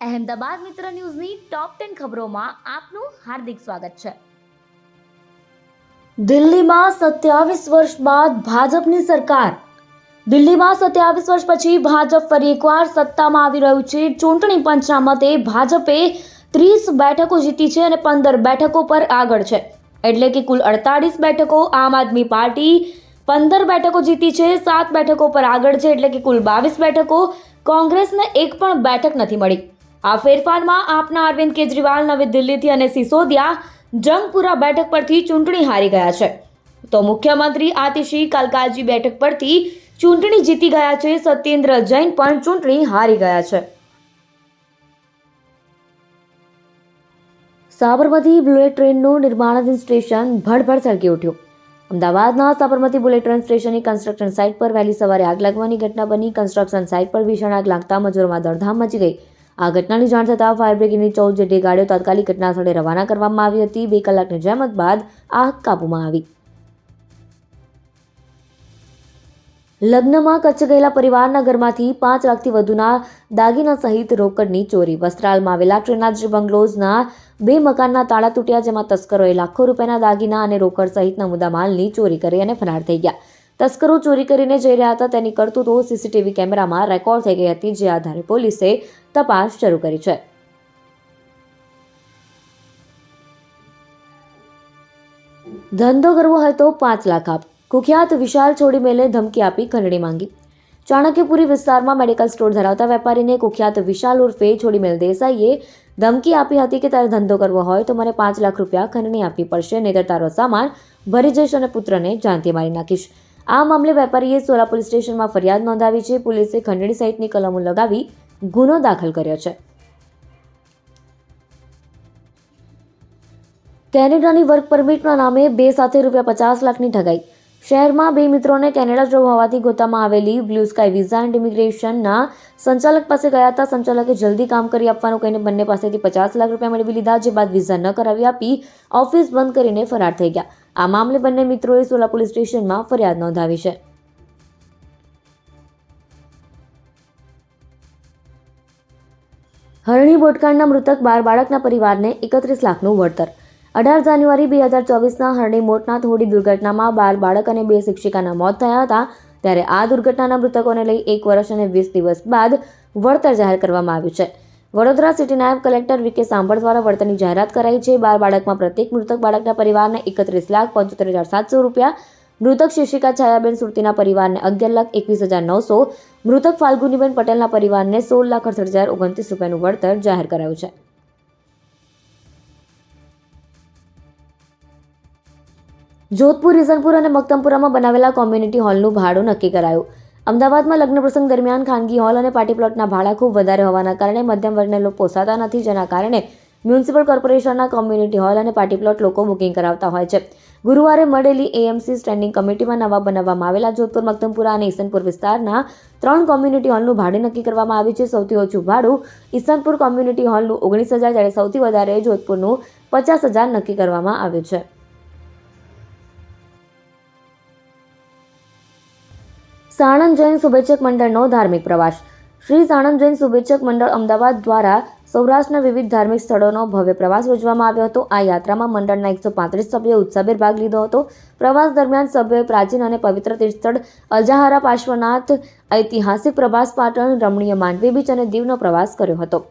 અહેમદાબાદ મિત્ર ન્યૂઝની top ten ખબરોમાં આપનું હાર્દિક સ્વાગત છે. દિલ્હીમાં સત્યાવીસ વર્ષ બાદ ભાજપની સરકાર. દિલ્હીમાં સત્યાવીસ વર્ષ પછી ભાજપ ફરી એકવાર સત્તામાં આવી રહ્યું છે. ચૂંટણી પંચના મતે ભાજપે ત્રીસ બેઠકો જીતી છે અને પંદર બેઠકો પર આગળ છે. એટલે કે કુલ અડતાળીસ બેઠકો આમ આદમી પાર્ટી, પંદર બેઠકો જીતી છે, સાત બેઠકો પર આગળ છે. એટલે કે કુલ બાવીસ બેઠકો કોંગ્રેસને એક પણ બેઠક નથી મળી. આ ફેરફારમાં આપના અરવિંદ કેજરીવાલ નવી દિલ્હીથી અને સિસોદિયા જંગપુરા બેઠક પરથી ચૂંટણી હારી ગયા છે. તો મુખ્યમંત્રી આતિશી કાલકાજી બેઠક પરથી ચૂંટણી જીતી ગયા છે. સત્યેન્દ્ર જૈન પણ ચૂંટણી હારી ગયા છે. સાબરમતી બુલેટ ટ્રેનનું નિર્માણાધીન સ્ટેશન ભડભડ સળગી ઉઠ્યું. અમદાવાદના સાબરમતી બુલેટ ટ્રેન સ્ટેશનની કન્સ્ટ્રક્શન સાઇટ પર વહેલી સવારે આગ લાગવાની ઘટના બની. કન્સ્ટ્રક્શન સાઇટ પર ભીષણ આગ લાગતા મજૂરોમાં દોડધામ મચી ગઈ. આ ઘટનાની જાણ થતાં ફાયર બ્રિગેડની ચૌદ જેટલી ગાડીઓ તાત્કાલિક ઘટનાસ્થળે રવાના કરવામાં આવી હતી. બે કલાકની જહેમત બાદ આગ કાબૂમાં આવી. લગ્નમાં કચ્છ ગયેલા પરિવારના ઘરમાંથી પાંચ લાખથી વધુના દાગીના સહિત રોકડની ચોરી. વસ્ત્રાલમાં આવેલા ટ્રેનાજી બંગલોઝના બે મકાનના તાળા તૂટ્યા, જેમાં તસ્કરોએ લાખો રૂપિયાના દાગીના અને રોકડ સહિતના મુદ્દામાલની ચોરી કરી અને ફરાર થઈ ગયા. તસ્કરો ચોરી કરીને જઈ રહ્યા હતા. તેની કરતૂતો સીસીટીવી કેમેરામાં રેકોર્ડ થઈ ગઈ હતી, જે આધારે પોલીસે તપાસ શરૂ કરી છે. ધંધો કરવો હોય તો પાંચ લાખ આપ. કુખ્યાત વિશાલ છોડી મેલે ધમકી આપી ખંડણી માંગી. ચાણક્યપુરી વિસ્તારમાં મેડિકલ સ્ટોર ધરાવતા વેપારીને કુખ્યાત વિશાલ ઉર્ફે છોડીમેલ દેસાઈએ ધમકી આપી હતી કે તારે ધંધો કરવો હોય તો મને પાંચ લાખ રૂપિયા ખંડણી આપવી પડશે, નહીતર તારો સામાન ભરી જઈશ અને પુત્રને જાનથી મારી નાખીશ. આ મામલે વેપારીએ સોલા પોલીસ સ્ટેશનમાં ફરિયાદ નોંધાવી છે. પોલીસે ખંડણી સહિતની કલમો લગાવી ગુનો દાખલ કર્યો છે. કેનેડાની વર્ક પરમિટના નામે બે સાથે રૂપિયા પચાસ લાખની ઠગાઈ. શહેરમાં બે મિત્રોને કેનેડા જવું હોવાથી ગોતામાં આવેલી બ્લુ સ્કાય વિઝા એન્ડ ઇમિગ્રેશનના સંચાલક પાસે ગયા હતા. સંચાલકે જલ્દી કામ કરી આપવાનું કહીને બંને પાસેથી પચાસ લાખ રૂપિયા મેળવી લીધા. જે બાદ વિઝા ન કરાવી આપી ઓફિસ બંધ કરીને ફરાર થઈ ગયા. આ મામલે બંને મિત્રોએ સોલા પોલીસ સ્ટેશનમાં ફરિયાદ નોંધાવી છે. હરણી બોટકાંડના મૃતક બાર બાળકના પરિવારને એકત્રીસ લાખનું વળતર. અઢાર જાન્યુઆરી બે હજાર ચોવીસના હરણી મોટના થોડી દુર્ઘટનામાં બાર બાળક અને બે શિક્ષિકાના મોત થયા હતા. ત્યારે આ દુર્ઘટનાના મૃતકોને લઈ એક વર્ષ અને વીસ દિવસ બાદ વળતર જાહેર કરવામાં આવ્યું છે. વડોદરા સિટી નાયબ કલેક્ટર વીકે સાંભળ દ્વારા વળતરની જાહેરાત કરાઈ છે. બાર બાળકમાં પ્રત્યેક મૃતક બાળકના પરિવારને એકત્રીસ લાખ પંચોતેર હજાર સાતસો રૂપિયા મૃતક શિક્ષિકા છાયાબેન સુરતીના પરિવારને અગિયાર લાખ એકવીસ હજાર નવસો, મૃતક ફાલ્ગુનીબેન પટેલના પરિવારને સોળ લાખ અડસઠ હજાર ઓગણત્રીસ રૂપિયાનું વળતર જાહેર કરાયું છે. જોધપુર, રીઝનપુર અને મક્તમપુરામાં બનાવેલા કોમ્યુનિટી હોલનું ભાડું નક્કી કરાયું. અમદાવાદમાં લગ્ન પ્રસંગ દરમિયાન ખાનગી હોલ અને પાર્ટી પ્લોટના ભાડા ખૂબ વધારે હોવાના કારણે મધ્યમ વર્ગને લોકો પોસાતા નથી, જેના કારણે મ્યુનિસિપલ કોર્પોરેશનના કોમ્યુનિટી હોલ અને પાર્ટી પ્લોટ લોકો બુકિંગ કરાવતા હોય છે. ગુરુવારે મળેલી એએમસી સ્ટેન્ડિંગ કમિટીમાં નવા બનાવવામાં આવેલા જોધપુર, મક્તમપુરા અને ઈસનપુર વિસ્તારના ત્રણ કોમ્યુનિટી હોલનું ભાડે નક્કી કરવામાં આવ્યું છે. સૌથી ઓછું ભાડું ઈસનપુર કોમ્યુનિટી હોલનું ઓગણીસ હજાર, જ્યારે સૌથી વધારે જોધપુરનું પચાસ હજાર નક્કી કરવામાં આવ્યું છે. સાણંદ જૈન શુભેચ્છક મંડળનો ધાર્મિક પ્રવાસ. શ્રી સાણંદ જૈન શુભેચ્છક મંડળ અમદાવાદ દ્વારા સૌરાષ્ટ્રના વિવિધ ધાર્મિક સ્થળોનો ભવ્ય પ્રવાસ યોજવામાં આવ્યો હતો. આ યાત્રામાં મંડળના એકસો પાંત્રીસ સભ્યોએ ઉત્સાહભેર ભાગ લીધો હતો. પ્રવાસ દરમિયાન સભ્યોએ પ્રાચીન અને પવિત્ર તીર્થસ્થળ અજાહારા પાર્શ્વનાથ, ઐતિહાસિક પ્રભાસ પાટણ, રમણીય માંડવી બીચ અને દીવનો પ્રવાસ કર્યો હતો.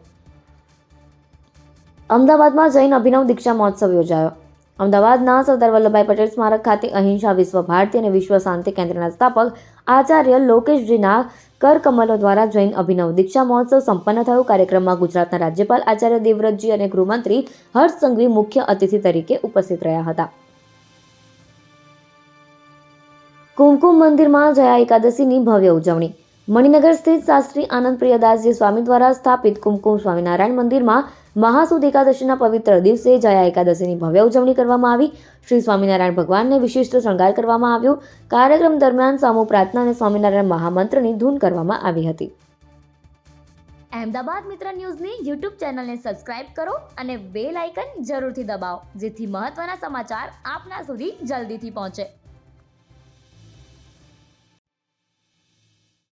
અમદાવાદમાં જૈન અભિનવ દીક્ષા મહોત્સવ યોજાયો. અમદાવાદના સરદાર વલ્લભભાઈ પટેલ સ્મારક ખાતે અહિંસા વિશ્વ ભારતી અને વિશ્વ શાંતિ કેન્દ્રના સ્થાપક આચાર્ય લોકેશજીના કરકમલો દ્વારા જૈન અભિનવ દીક્ષા મહોત્સવ સંપન્ન થયો. કાર્યક્રમમાં ગુજરાતના રાજ્યપાલ આચાર્ય દેવવ્રતજી અને ગૃહમંત્રી હર્ષ સંઘવી મુખ્ય અતિથિ તરીકે ઉપસ્થિત રહ્યા હતા. કુમકુમ મંદિરમાં જયા એકાદશીની ભવ્ય ઉજવણી. મણિનગર સ્થિત શાસ્ત્રી આનંદ પ્રિયદાસજી સ્વામી દ્વારા સ્થાપિત કુમકુમ સ્વામિનારાયણ મંદિરમાં મહાસુદ એકાદશીના પવિત્ર દિવસે જયા એકાદશીની ભવ્ય ઉજવણી કરવામાં આવી. શ્રી સ્વામિનારાયણ ભગવાનને વિશિષ્ટ શણગાર કરવામાં આવ્યો. કાર્યક્રમ દરમિયાન સમૂહ પ્રાર્થના અને સ્વામિનારાયણ મહામંત્રની ધૂન કરવામાં આવી હતી. અહેમદાબાદ મિત્ર ન્યૂઝની યુટ્યુબ ચેનલને સબસ્ક્રાઇબ કરો અને બેલ આઇકન જરૂરથી દબાવો, જેથી મહત્વના સમાચાર આપના સુધી જલ્દીથી પહોંચે.